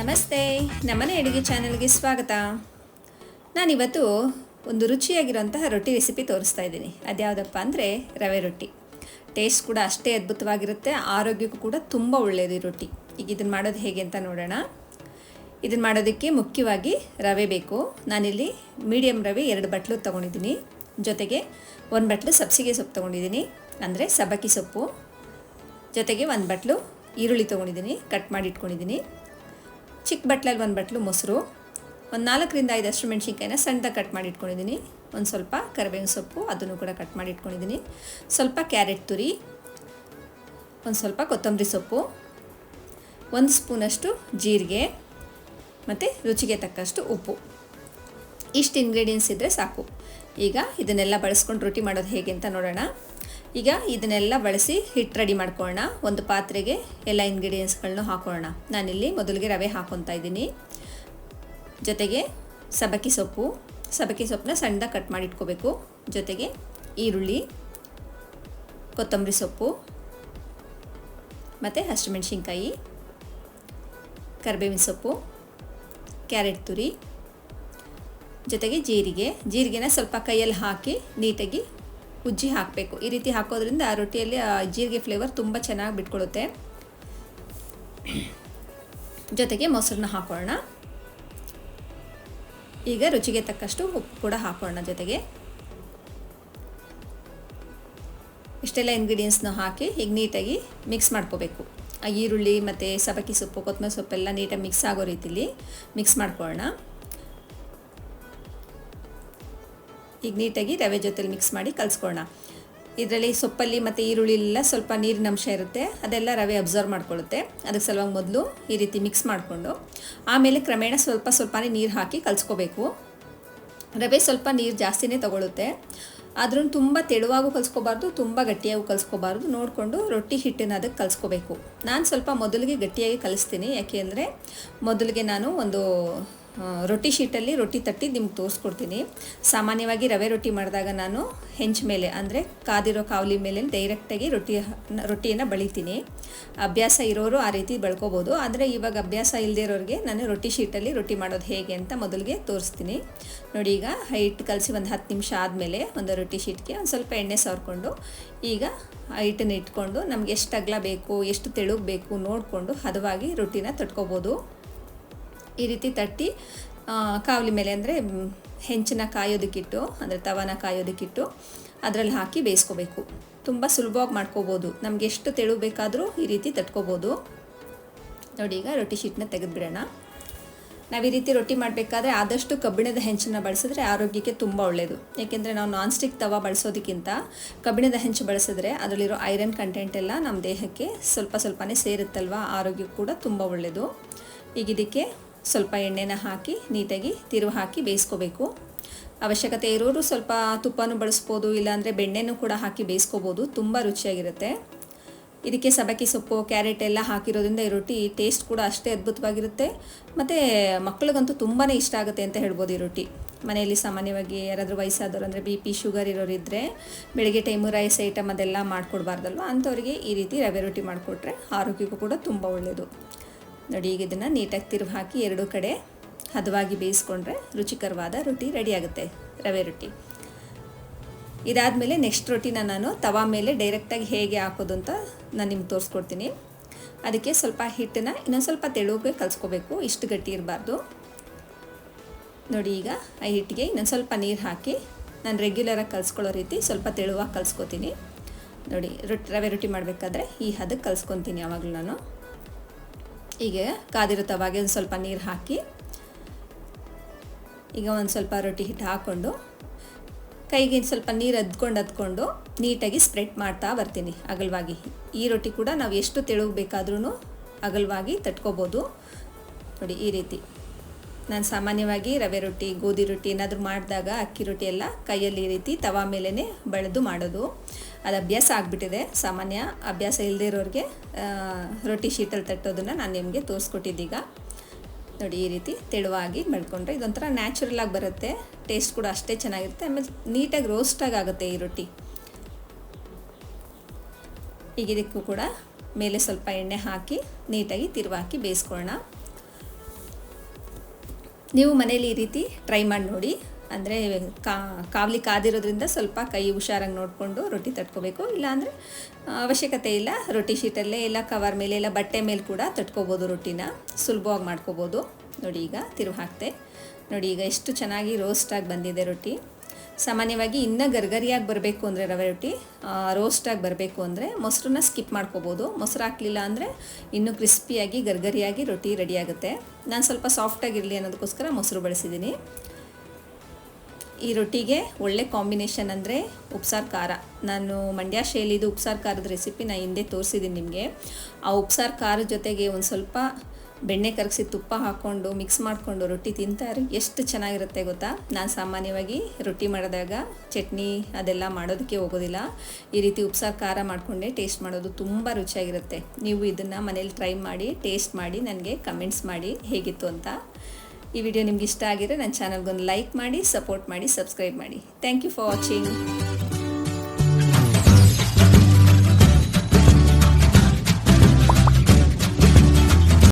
ನಮ್ಮನೆ ಅಡುಗೆ ಚಾನಲ್ಗೆ ಸ್ವಾಗತ. ನಾನಿವತ್ತು ಒಂದು ರುಚಿಯಾಗಿರುವಂತಹ ರೊಟ್ಟಿ ರೆಸಿಪಿ ತೋರಿಸ್ತಾ ಇದ್ದೀನಿ. ಅದ್ಯಾವುದಪ್ಪ ಅಂದರೆ ರವೆ ರೊಟ್ಟಿ. ಟೇಸ್ಟ್ ಕೂಡ ಅಷ್ಟೇ ಅದ್ಭುತವಾಗಿರುತ್ತೆ. ಆರೋಗ್ಯಕ್ಕೂ ಕೂಡ ತುಂಬ ಒಳ್ಳೆಯದು ಈ ರೊಟ್ಟಿ. ಈಗ ಇದನ್ನು ಮಾಡೋದು ಹೇಗೆ ಅಂತ ನೋಡೋಣ. ಇದನ್ನು ಮಾಡೋದಕ್ಕೆ ಮುಖ್ಯವಾಗಿ ರವೆ ಬೇಕು. ನಾನಿಲ್ಲಿ ಮೀಡಿಯಮ್ ರವೆ ಎರಡು ಬಟ್ಲು ತೊಗೊಂಡಿದ್ದೀನಿ. ಜೊತೆಗೆ ಒಂದು ಬಟ್ಲು ಸಬ್ಸಿಗೆ ಸೊಪ್ಪು ತೊಗೊಂಡಿದ್ದೀನಿ. ಅಂದರೆ ಸಬ್ಬಕ್ಕಿ ಸೊಪ್ಪು. ಜೊತೆಗೆ ಒಂದು ಬಟ್ಲು ಈರುಳ್ಳಿ ತೊಗೊಂಡಿದ್ದೀನಿ. ಕಟ್ ಮಾಡಿ ಇಟ್ಕೊಂಡಿದ್ದೀನಿ. ಚಿಕ್ಕ ಬಟ್ಲಲ್ಲಿ ಒಂದು ಬಟ್ಲು ಮೊಸರು. ಒಂದು ನಾಲ್ಕರಿಂದ ಐದು ಅಷ್ಟು ಮೆಣಸಿನ್ಕಾಯಿನ ಸಣ್ಣದಾಗಿ ಕಟ್ ಮಾಡಿ ಇಟ್ಕೊಂಡಿದ್ದೀನಿ. ಒಂದು ಸ್ವಲ್ಪ ಕರಿಬೇವಿನ ಸೊಪ್ಪು, ಅದನ್ನು ಕೂಡ ಕಟ್ ಮಾಡಿ ಇಟ್ಕೊಂಡಿದ್ದೀನಿ. ಸ್ವಲ್ಪ ಕ್ಯಾರೆಟ್ ತುರಿ, ಒಂದು ಸ್ವಲ್ಪ ಕೊತ್ತಂಬರಿ ಸೊಪ್ಪು, ಒಂದು ಸ್ಪೂನಷ್ಟು ಜೀರಿಗೆ ಮತ್ತು ರುಚಿಗೆ ತಕ್ಕಷ್ಟು ಉಪ್ಪು. ಇಷ್ಟು ಇಂಗ್ರೀಡಿಯೆಂಟ್ಸ್ ಇದ್ದರೆ ಸಾಕು. ಈಗ ಇದನ್ನೆಲ್ಲ ಬಳಸ್ಕೊಂಡು ರೊಟ್ಟಿ ಮಾಡೋದು ಹೇಗೆ ಅಂತ ನೋಡೋಣ. ಈಗ ಇದನ್ನೆಲ್ಲ ಬಳಸಿ ಹಿಟ್ಟು ರೆಡಿ ಮಾಡ್ಕೊಳ್ಳೋಣ. ಒಂದು ಪಾತ್ರೆಗೆ ಎಲ್ಲ ಇಂಗ್ರೀಡಿಯೆಂಟ್ಸ್ಗಳನ್ನೂ ಹಾಕೊಳ್ಳೋಣ. ನಾನಿಲ್ಲಿ ಮೊದಲಿಗೆ ರವೆ ಹಾಕೊತಾ ಇದ್ದೀನಿ. ಜೊತೆಗೆ ಸಬ್ಬಕ್ಕಿ ಸೊಪ್ಪು. ಸಬಕಿ ಸೊಪ್ಪನ್ನ ಸಣ್ಣದಾಗಿ ಕಟ್ ಮಾಡಿ ಇಟ್ಕೋಬೇಕು. ಜೊತೆಗೆ ಈರುಳ್ಳಿ, ಕೊತ್ತಂಬರಿ ಸೊಪ್ಪು, ಮತ್ತು ಹಸಿಮೆಣ್ಸಿನ್ಕಾಯಿ, ಕರಿಬೇವಿನ ಸೊಪ್ಪು, ಕ್ಯಾರೆಟ್ ತುರಿ, ಜೊತೆಗೆ ಜೀರಿಗೆ. ಜೀರಿಗೆನ ಸ್ವಲ್ಪ ಕೈಯಲ್ಲಿ ಹಾಕಿ ನೀಟಾಗಿ ಉಜ್ಜಿ ಹಾಕಬೇಕು. ಈ ರೀತಿ ಹಾಕೋದ್ರಿಂದ ಆ ರೊಟ್ಟಿಯಲ್ಲಿ ಜೀರಿಗೆ ಫ್ಲೇವರ್ ತುಂಬ ಚೆನ್ನಾಗಿ ಬಿಟ್ಕೊಳ್ಳುತ್ತೆ ಜೊತೆಗೆ ಮೊಸರನ್ನ ಹಾಕೋಣ ಈಗ ರುಚಿಗೆ ತಕ್ಕಷ್ಟು ಉಪ್ಪು ಕೂಡ ಹಾಕೋಣ ಜೊತೆಗೆ. ಇಷ್ಟೆಲ್ಲ ಇಂಗ್ರೀಡಿಯೆಂಟ್ಸ್ನ ಹಾಕಿ ಈಗ ನೀಟಾಗಿ ಮಿಕ್ಸ್ ಮಾಡ್ಕೋಬೇಕು. ಈರುಳ್ಳಿ ಮತ್ತು ಸಬಕ್ಕಿ ಸೊಪ್ಪು ಕೊತ್ತಂಬರಿ ಸೊಪ್ಪೆಲ್ಲ ನೀಟಾಗಿ ಮಿಕ್ಸ್ ಆಗೋ ರೀತಿಲಿ ಮಿಕ್ಸ್ ಮಾಡ್ಕೊಳ್ಳೋಣ ಈಗ ನೀಟಾಗಿ ರವೆ ಜೊತೆಲಿ ಮಿಕ್ಸ್ ಮಾಡಿ ಕಲಿಸ್ಕೊಳ್ಳೋಣ ಇದರಲ್ಲಿ ಸೊಪ್ಪಲ್ಲಿ ಮತ್ತು ಈರುಳ್ಳಿ ಎಲ್ಲ ಸ್ವಲ್ಪ ನೀರಿನ ಅಂಶ ಇರುತ್ತೆ. ಅದೆಲ್ಲ ರವೆ ಅಬ್ಸರ್ವ್ ಮಾಡ್ಕೊಳ್ಳುತ್ತೆ ಅದಕ್ಕೆ ಸಲುವಾಗಿ ಮೊದಲು ಈ ರೀತಿ ಮಿಕ್ಸ್ ಮಾಡಿಕೊಂಡು, ಆಮೇಲೆ ಕ್ರಮೇಣ ಸ್ವಲ್ಪ ಸ್ವಲ್ಪನೇ ನೀರು ಹಾಕಿ ಕಲಿಸ್ಕೋಬೇಕು. ರವೆ ಸ್ವಲ್ಪ ನೀರು ಜಾಸ್ತಿನೇ ತಗೊಳುತ್ತೆ. ಆದ್ರೂ ತುಂಬ ತೆಳುವಾಗೂ ಕಲಿಸ್ಕೋಬಾರ್ದು, ತುಂಬ ಗಟ್ಟಿಯಾಗೂ ಕಲಿಸ್ಕೋಬಾರ್ದು. ನೋಡಿಕೊಂಡು ರೊಟ್ಟಿ ಹಿಟ್ಟನ್ನು ಅದಕ್ಕೆ ಕಲಿಸ್ಕೋಬೇಕು. ನಾನು ಸ್ವಲ್ಪ ಮೊದಲಿಗೆ ಗಟ್ಟಿಯಾಗಿ ಕಲಿಸ್ತೀನಿ. ಯಾಕೆ ಅಂದರೆ ಮೊದಲಿಗೆ ನಾನು ಒಂದು ರೊಟ್ಟಿ ಶೀಟಲ್ಲಿ ರೊಟ್ಟಿ ತಟ್ಟಿ ನಿಮ್ಗೆ ತೋರಿಸ್ಕೊಡ್ತೀನಿ. ಸಾಮಾನ್ಯವಾಗಿ ರವೆ ರೊಟ್ಟಿ ಮಾಡಿದಾಗ ನಾನು ಹೆಂಚ ಮೇಲೆ, ಅಂದರೆ ಕಾದಿರೋ ಕಾವಲಿ ಮೇಲೆ ಡೈರೆಕ್ಟಾಗಿ ರೊಟ್ಟಿ ರೊಟ್ಟಿಯನ್ನು ಬಳಿತೀನಿ. ಅಭ್ಯಾಸ ಇರೋರು ಆ ರೀತಿ ಬಳ್ಕೋಬೋದು. ಆದರೆ ಇವಾಗ ಅಭ್ಯಾಸ ಇಲ್ಲದೇ ಇರೋರಿಗೆ ನಾನು ರೊಟ್ಟಿ ಶೀಟಲ್ಲಿ ರೊಟ್ಟಿ ಮಾಡೋದು ಹೇಗೆ ಅಂತ ಮೊದಲಿಗೆ ತೋರಿಸ್ತೀನಿ. ನೋಡಿ ಈಗ ಹೈಟ್ ಕಲಸಿ ಒಂದು ಹತ್ತು ನಿಮಿಷ ಆದಮೇಲೆ ಒಂದು ರೊಟ್ಟಿ ಶೀಟ್ಗೆ ಒಂದು ಸ್ವಲ್ಪ ಎಣ್ಣೆ ಸವರ್ಕೊಂಡು ಈಗ ಹೈಟನ್ನು ಇಟ್ಕೊಂಡು ನಮ್ಗೆ ಎಷ್ಟು ಅಗಲ ಬೇಕು, ಎಷ್ಟು ತೆಳುಗ್ ಬೇಕು ನೋಡಿಕೊಂಡು ಹದವಾಗಿ ರೊಟ್ಟಿನ ತಟ್ಕೋಬೋದು. ಈ ರೀತಿ ತಟ್ಟಿ ಕಾವಲಿ ಮೇಲೆ ಅಂದರೆ ಹೆಂಚನ್ನ ಕಾಯೋದಕ್ಕಿಟ್ಟು, ಅಂದರೆ ತವನ ಕಾಯೋದಕ್ಕಿಟ್ಟು ಅದರಲ್ಲಿ ಹಾಕಿ ಬೇಯಿಸ್ಕೋಬೇಕು. ತುಂಬ ಸುಲಭವಾಗಿ ಮಾಡ್ಕೋಬೋದು. ನಮ್ಗೆ ಎಷ್ಟು ತೆಳು ಬೇಕಾದರೂ ಈ ರೀತಿ ತಟ್ಕೋಬೋದು. ನೋಡಿ, ಈಗ ರೊಟ್ಟಿ ಶೀಟ್ನ ತೆಗೆದುಬಿಡೋಣ. ನಾವು ಈ ರೀತಿ ರೊಟ್ಟಿ ಮಾಡಬೇಕಾದ್ರೆ ಆದಷ್ಟು ಕಬ್ಬಿಣದ ಹೆಂಚನ್ನ ಬಳಸಿದ್ರೆ ಆರೋಗ್ಯಕ್ಕೆ ತುಂಬ ಒಳ್ಳೆಯದು ಏಕೆಂದರೆ ನಾವು ನಾನ್ ಸ್ಟಿಕ್ ತವ ಬಳಸೋದಕ್ಕಿಂತ ಕಬ್ಬಿಣದ ಹೆಂಚು ಬಳಸಿದ್ರೆ ಅದರಲ್ಲಿರೋ ಐರನ್ ಕಂಟೆಂಟ್ ಎಲ್ಲ ನಮ್ಮ ದೇಹಕ್ಕೆ ಸ್ವಲ್ಪ ಸ್ವಲ್ಪನೇ ಸೇರುತ್ತಲ್ವ? ಆರೋಗ್ಯಕ್ಕೆ ಕೂಡ ತುಂಬ ಒಳ್ಳೆಯದು ಈಗ ಇದಕ್ಕೆ ಸ್ವಲ್ಪ ಎಣ್ಣೆನ ಹಾಕಿ ನೀಟಾಗಿ ತಿರುವು ಹಾಕಿ ಬೇಯಿಸ್ಕೋಬೇಕು. ಅವಶ್ಯಕತೆ ಇರೋರು ಸ್ವಲ್ಪ ತುಪ್ಪನೂ ಬಳಸ್ಬೋದು, ಇಲ್ಲಾಂದರೆ ಬೆಣ್ಣೆನೂ ಕೂಡ ಹಾಕಿ ಬೇಯಿಸ್ಕೋಬೋದು, ತುಂಬ ರುಚಿಯಾಗಿರುತ್ತೆ. ಇದಕ್ಕೆ ಸಬಕ್ಕಿ ಸೊಪ್ಪು, ಕ್ಯಾರೆಟ್ ಎಲ್ಲ ಹಾಕಿರೋದ್ರಿಂದ ಈ ರೊಟ್ಟಿ ಟೇಸ್ಟ್ ಕೂಡ ಅಷ್ಟೇ ಅದ್ಭುತವಾಗಿರುತ್ತೆ. ಮತ್ತು ಮಕ್ಕಳಿಗಂತೂ ತುಂಬಾ ಇಷ್ಟ ಆಗುತ್ತೆ ಅಂತ ಹೇಳ್ಬೋದು ಈ ರೊಟ್ಟಿ. ಮನೆಯಲ್ಲಿ ಸಾಮಾನ್ಯವಾಗಿ ಯಾರಾದರೂ ವಯಸ್ಸಾದವರು ಅಂದರೆ ಬಿ ಪಿ, ಶುಗರ್ ಇರೋರು ಇದ್ದರೆ ಬೆಳಗ್ಗೆ ಟೈಮು ರೈಸ್ ಐಟಮ್ ಅದೆಲ್ಲ ಮಾಡಿಕೊಡ್ಬಾರ್ದಲ್ವ? ಅಂಥವ್ರಿಗೆ ಈ ರೀತಿ ರವೆ ರೊಟ್ಟಿ ಮಾಡಿಕೊಟ್ರೆ ಆರೋಗ್ಯಕ್ಕೂ ಕೂಡ ತುಂಬ ಒಳ್ಳೆಯದು ನೋಡಿ, ಈಗ ಇದನ್ನು ನೀಟಾಗಿ ತಿರುವು ಹಾಕಿ ಎರಡೂ ಕಡೆ ಹದವಾಗಿ ಬೇಯಿಸ್ಕೊಂಡ್ರೆ ರುಚಿಕರವಾದ ರೊಟ್ಟಿ ರೆಡಿ ಆಗುತ್ತೆ, ರವೆ ರೊಟ್ಟಿ. ಇದಾದಮೇಲೆ ನೆಕ್ಸ್ಟ್ ರೊಟ್ಟಿನ ನಾನು ತವಾ ಮೇಲೆ ಡೈರೆಕ್ಟಾಗಿ ಹೇಗೆ ಹಾಕೋದು ಅಂತ ನಾನು ನಿಮ್ಗೆ ತೋರಿಸ್ಕೊಡ್ತೀನಿ. ಅದಕ್ಕೆ ಸ್ವಲ್ಪ ಹಿಟ್ಟನ್ನು ಇನ್ನೊಂದು ಸ್ವಲ್ಪ ತೆಳುಗೆ ಕಲಿಸ್ಕೋಬೇಕು, ಇಷ್ಟು ಗಟ್ಟಿ ಇರಬಾರ್ದು. ನೋಡಿ, ಈಗ ಆ ಹಿಟ್ಟಿಗೆ ಇನ್ನೊಂದು ಸ್ವಲ್ಪ ನೀರು ಹಾಕಿ ನಾನು ರೆಗ್ಯುಲರಾಗಿ ಕಲಿಸ್ಕೊಳ್ಳೋ ರೀತಿ ಸ್ವಲ್ಪ ತೆಳುವಾಗಿ ಕಲ್ಸ್ಕೊತೀನಿ. ನೋಡಿ ರೊಟ್ಟಿ ರವೆ ರೊಟ್ಟಿ ಮಾಡಬೇಕಾದ್ರೆ ಈ ಹದಕ್ಕೆ ಕಲಿಸ್ಕೊತೀನಿ ಯಾವಾಗಲೂ ನಾನು. ಹೀಗೆ ಕಾದಿರೋ ಒಂದು ಸ್ವಲ್ಪ ನೀರು ಹಾಕಿ, ಈಗ ಒಂದು ಸ್ವಲ್ಪ ರೊಟ್ಟಿ ಹಿಟ್ಟು ಹಾಕ್ಕೊಂಡು, ಕೈಗೆ ಸ್ವಲ್ಪ ನೀರು ಅದ್ಕೊಂಡು ಅದ್ಕೊಂಡು ನೀಟಾಗಿ ಸ್ಪ್ರೆಡ್ ಮಾಡ್ತಾ ಬರ್ತೀನಿ. ಅಗಲವಾಗಿ. ಈ ರೊಟ್ಟಿ ಕೂಡ ನಾವು ಎಷ್ಟು ತೆಳುವು ಬೇಕಾದ್ರೂ ಅಗಲವಾಗಿ ತಟ್ಕೋಬೋದು. ನೋಡಿ, ಈ ರೀತಿ. ನಾನು ಸಾಮಾನ್ಯವಾಗಿ ರವೆ ರೊಟ್ಟಿ, ಗೋಧಿ ರೊಟ್ಟಿ ಏನಾದರೂ ಮಾಡಿದಾಗ ಅಕ್ಕಿ ರೊಟ್ಟಿ ಎಲ್ಲ ಕೈಯಲ್ಲಿ ಈ ರೀತಿ ತವಾ ಮೇಲೇ ಬೆಳೆದು ಮಾಡೋದು. ಅದು ಅಭ್ಯಾಸ ಆಗಿಬಿಟ್ಟಿದೆ. ಸಾಮಾನ್ಯ ಅಭ್ಯಾಸ ಇಲ್ಲದೆ ಇರೋರಿಗೆ ರೊಟ್ಟಿ ಶೀಟಲ್ಲಿ ತಟ್ಟೋದನ್ನು ನಾನು ನಿಮಗೆ ತೋರಿಸ್ಕೊಟ್ಟಿದ್ದೀಗ ನೋಡಿ, ಈ ರೀತಿ ತೆಳುವಾಗಿ ಬೆಳ್ಕೊಂಡ್ರೆ ಇದೊಂಥರ ನ್ಯಾಚುರಲ್ ಆಗಿ ಬರುತ್ತೆ. ಟೇಸ್ಟ್ ಕೂಡ ಅಷ್ಟೇ ಚೆನ್ನಾಗಿರುತ್ತೆ. ಆಮೇಲೆ ನೀಟಾಗಿ ರೋಸ್ಟಾಗಿ ಆಗುತ್ತೆ ಈ ರೊಟ್ಟಿ. ಈಗ ಇದಕ್ಕೂ ಕೂಡ ಮೇಲೆ ಸ್ವಲ್ಪ ಎಣ್ಣೆ ಹಾಕಿ ನೀಟಾಗಿ ತಿರುವಾಕಿ ಬೇಯಿಸ್ಕೊಳ್ಳೋಣ ನೀವು ಮನೇಲಿ ಈ ರೀತಿ ಟ್ರೈ ಮಾಡಿ ನೋಡಿ. ಅಂದರೆ ಕಾ, ಕಾವಲಿ ಕಾದಿರೋದ್ರಿಂದ ಸ್ವಲ್ಪ ಕೈ ಹುಷಾರಾಗಿ ನೋಡಿಕೊಂಡು ರೊಟ್ಟಿ ತಟ್ಕೋಬೇಕು. ಇಲ್ಲಾಂದರೆ ಅವಶ್ಯಕತೆ ಇಲ್ಲ. ರೊಟ್ಟಿ ಶೀಟಲ್ಲೇ ಇಲ್ಲ ಕವರ್ ಮೇಲೆ ಇಲ್ಲ, ಬಟ್ಟೆ ಮೇಲೆ ಕೂಡ ತಟ್ಕೋಬೋದು ರೊಟ್ಟಿನ. ಸುಲಭವಾಗಿ ಮಾಡ್ಕೋಬೋದು. ನೋಡಿ ಈಗ ತಿರುವು ಹಾಕ್ತೆ. ನೋಡಿ ಈಗ ಎಷ್ಟು ಚೆನ್ನಾಗಿ ರೋಸ್ಟಾಗಿ ಬಂದಿದೆ ರೊಟ್ಟಿ. ಸಾಮಾನ್ಯವಾಗಿ ಇನ್ನೂ ಗರ್ಗರಿಯಾಗಿ ಬರಬೇಕು ಅಂದರೆ ರವೆ ರೊಟ್ಟಿ ರೋಸ್ಟಾಗಿ ಬರಬೇಕು ಅಂದರೆ ಮೊಸರನ್ನ ಸ್ಕಿಪ್ ಮಾಡ್ಕೋಬೋದು. ಮೊಸರು ಹಾಕಲಿಲ್ಲ ಅಂದರೆ ಇನ್ನೂ ಕ್ರಿಸ್ಪಿಯಾಗಿ ಗರ್ಗರಿಯಾಗಿ ರೊಟ್ಟಿ ರೆಡಿಯಾಗುತ್ತೆ ನಾನು ಸ್ವಲ್ಪ ಸಾಫ್ಟಾಗಿರಲಿ ಅನ್ನೋದಕ್ಕೋಸ್ಕರ ಮೊಸರು ಬಳಸಿದ್ದೀನಿ ಈ ರೊಟ್ಟಿಗೆ ಒಳ್ಳೆ ಕಾಂಬಿನೇಷನ್ ಅಂದರೆ ಉಪ್ಸಾರು ಖಾರ. ನಾನು ಮಂಡ್ಯ ಶೈಲಿದು ಉಪ್ಸಾರು ಖಾರದ ರೆಸಿಪಿ ನಾನು ಹಿಂದೆ ತೋರಿಸಿದ್ದೀನಿ ನಿಮಗೆ. ಆ ಉಪ್ಸಾರು ಖಾರದ ಜೊತೆಗೆ ಒಂದು ಸ್ವಲ್ಪ ಬೆಣ್ಣೆ ಕರಗಿಸಿ ತುಪ್ಪ ಹಾಕ್ಕೊಂಡು ಮಿಕ್ಸ್ ಮಾಡಿಕೊಂಡು ರೊಟ್ಟಿ ತಿಂತಾರೆ. ಎಷ್ಟು ಚೆನ್ನಾಗಿರುತ್ತೆ ಗೊತ್ತಾ? ನಾನು ಸಾಮಾನ್ಯವಾಗಿ ರೊಟ್ಟಿ ಮಾಡಿದಾಗ ಚಟ್ನಿ ಅದೆಲ್ಲ ಮಾಡೋದಕ್ಕೆ ಹೋಗೋದಿಲ್ಲ. ಈ ರೀತಿ ಉಪ್ಸಾರು ಖಾರ ಮಾಡಿಕೊಂಡೆ ಟೇಸ್ಟ್ ಮಾಡೋದು ತುಂಬ ರುಚಿಯಾಗಿರುತ್ತೆ. ನೀವು ಇದನ್ನು ಮನೇಲಿ ಟ್ರೈ ಮಾಡಿ ಟೇಸ್ಟ್ ಮಾಡಿ, ನನಗೆ ಕಮೆಂಟ್ಸ್ ಮಾಡಿ ಹೇಗಿತ್ತು ಅಂತ. ಈ ವಿಡಿಯೋ ನಿಮ್ಗೆ ಇಷ್ಟ ಆಗಿದ್ರೆ ನನ್ನ ಚಾನಲ್ಗೊಂದು ಲೈಕ್ ಮಾಡಿ ಸಪೋರ್ಟ್ ಮಾಡಿ ಸಬ್ಸ್ಕ್ರೈಬ್ ಮಾಡಿ. Thank you for watching